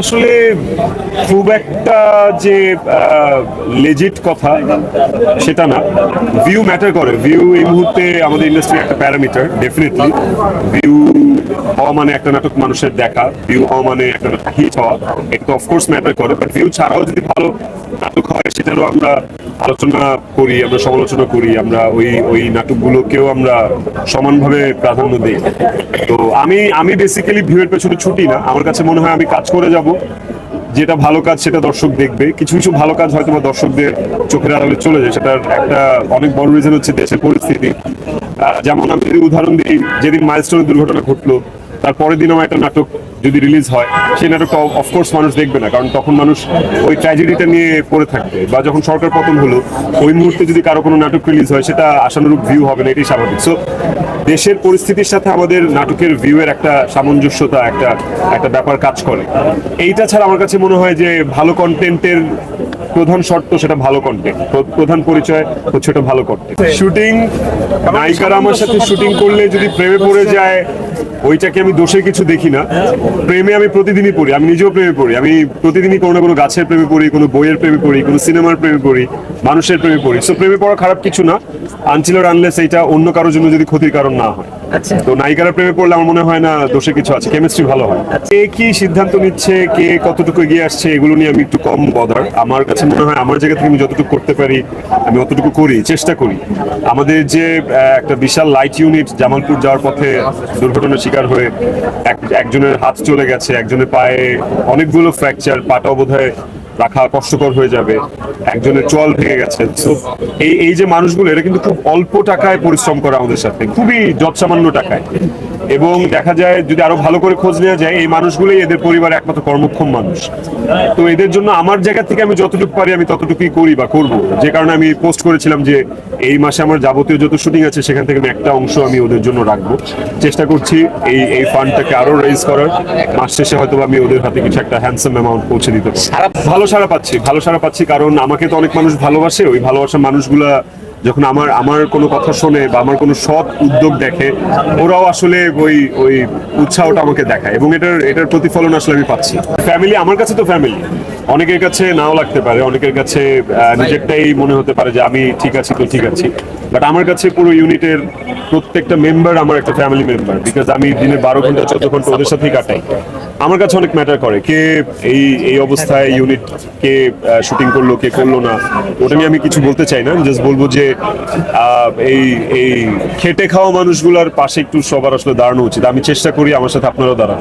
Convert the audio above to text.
আসলে খুব একটা যে লেজিট কথা সেটা না। ভিউ ম্যাটার করে। ভিউ এই মুহূর্তে আমাদের ইন্ডাস্ট্রি একটা প্যারামিটার ডেফিনেটলি ভিউ হওয়া মানে একটা নাটক মানুষের দেখা ভিউ হওয়া মানে একটা নাটক হিট হওয়া। এটা অফকোর্স ম্যাটার করে বাট ভিউ ছাড়াও যদি ভালো নাটক হয়, সেটারও আমরা আলোচনা করি, আমরা সমালোচনা করি, আমরা ওই ওই নাটকগুলোকেও আমরা সমানভাবে প্রাধান্য দিই। তো আমি আমি বেসিক্যালি ভিউয়ের পেছনে ছুটি না। আমার কাছে মনে হয় আমি কাজ করে যাব। যেটা ভালো কাজ সেটা দর্শক দেখবে। কিছু কিছু ভালো কাজ হয়তো বা দর্শকদের চোখের আড়ালে চলে যায়। সেটার একটা অনেক বড় রিজন হচ্ছে দেশের পরিস্থিতি। যেমন আমি যদি উদাহরণ দিই, যেদিন মাইলস্টোনের দুর্ঘটনা ঘটলো তার পরের দিনও একটা নাটক যদি রিলিজ হয়, সেই নাটকটা অফকোর্স মানুষ দেখবে না, কারণ তখন মানুষ ওই ট্র্যাজেডিটা নিয়ে পড়ে থাকবে বা যখন সরকার পতন হলো, ওই মুহূর্তে যদি কারও কোনো নাটক রিলিজ হয়, সেটা আশানুরূপ ভিউ হবে না, এটাই স্বাভাবিক। সো দেশের পরিস্থিতির সাথে আমাদের নাটকের ভিউয়ের একটা সামঞ্জস্যতা, একটা একটা ব্যাপার কাজ করে। এইটা ছাড়া আমার কাছে মনে হয় যে ভালো কন্টেন্টের প্রধান শর্ত সেটা ভালো কন্টেন্ট প্রধান পরিচয় হচ্ছে ওটা ভালো কন্টেন্ট শুটিং নায়িকারা আমার সাথে শুটিং করলে যদি প্রেমে পড়ে যায় ওইটাকে আমি দোষে কিছু দেখি না। প্রেমে আমি প্রতিদিনই পড়ি আমি নিজেও প্রেমে পড়ি। আমি প্রতিদিনই কোনো না কোনো গাছের প্রেমে পড়ি কোনো বইয়ের প্রেমে পড়ি কোনো সিনেমার প্রেমে পড়ি মানুষের প্রেমে পড়ি। সো প্রেমে পড়া খারাপ কিছু না। আনছিল আনলেস এইটা অন্য কারোর জন্য যদি ক্ষতির কারণ না হয়। তো নায়িকারা প্রেমে পড়লে আমার মনে হয় না দোষে কিছু আছে। কেমিস্ট্রি ভালো হয়। কে কি সিদ্ধান্ত নিচ্ছে কে কতটুকু এগিয়ে আসছে এগুলো নিয়ে আমি একটু কম বদার। আমার কাছে মনে হয় আমার জায়গা থেকে আমি যতটুকু করতে পারি, আমি অতটুকু করি, চেষ্টা করি। আমাদের যে একটা বিশাল লাইট ইউনিট জামালপুর যাওয়ার পথে দুর্ঘটনার শিকার হয়ে এক- একজনের হাত চলে গেছে, একজনের পায়ে অনেকগুলো ফ্র্যাকচার পাটাও বোধহয় রাখা কষ্টকর হয়ে যাবে, একজনের চল ভেঙে গেছে। এই এই যে মানুষগুলো এরা কিন্তু খুব অল্প টাকায় পরিশ্রম করে আমাদের সাথে, খুবই যৎসামান্য টাকায়। এবং দেখা যায় যদি আরও ভালো করে খোঁজ নেওয়া যায় এই মানুষগুলোই এদের পরিবারের একমাত্র কর্মক্ষম মানুষ। তো এদের জন্য আমার জায়গা থেকে আমি যতটুকু পারি আমি ততটুকুই করি বা করব। যে কারণে আমি পোস্ট করেছিলাম যে এই মাসে আমার যাবতীয় যত শুটিং আছে সেখান থেকে আমি একটা অংশ আমি ওদের জন্য রাখব। চেষ্টা করছি এই এই ফান্ডটাকে আরও রেজ করার। মাস শেষে হয়তো আমি ওদের হাতে কিছু একটা হ্যান্ডসাম অ্যামাউন্ট পৌঁছে দিতে পারব। ভালো সারা পাচ্ছি ভালো সারা পাচ্ছি কারণ আমাকে তো অনেক মানুষ ভালোবাসে। ওই ভালোবাসা মানুষগুলা যখন আমার আমার কোনো কথা শোনে বা আমার কোনো সৎ উদ্যোগ দেখে, ওরাও আসলে ওই ওই উৎসাহটা আমাকে দেখায় এবং এটার এটার প্রতিফলন আসলে আমি পাচ্ছি। ফ্যামিলি আমার কাছে তো ফ্যামিলি অনেকের কাছে নাও লাগতে পারে, অনেকের কাছে নিজেরটাই মনে হতে পারে যে আমি ঠিক আছি, তো ঠিক আছি। বাট আমার কাছে পুরো ইউনিটের প্রত্যেকটা মেম্বার আমার একটা ফ্যামিলি মেম্বার বিকজ আমি দিনে বারো ঘণ্টা, চোদ্দ ঘণ্টা ওদের সাথেই কাটাই। আমার কাছে অনেক ম্যাটার করে কে এই এই অবস্থায় ইউনিট কে শুটিং করল, কে করল না, ওটা নিয়ে আমি কিছু বলতে চাই না। জাস্ট বলব যে এই এই খেটে খাওয়া মানুষগুলোর পাশে একটু সবার আসলে দাঁড়ানো উচিত। আমি চেষ্টা করি আমার সাথে আপনারাও দাঁড়ান।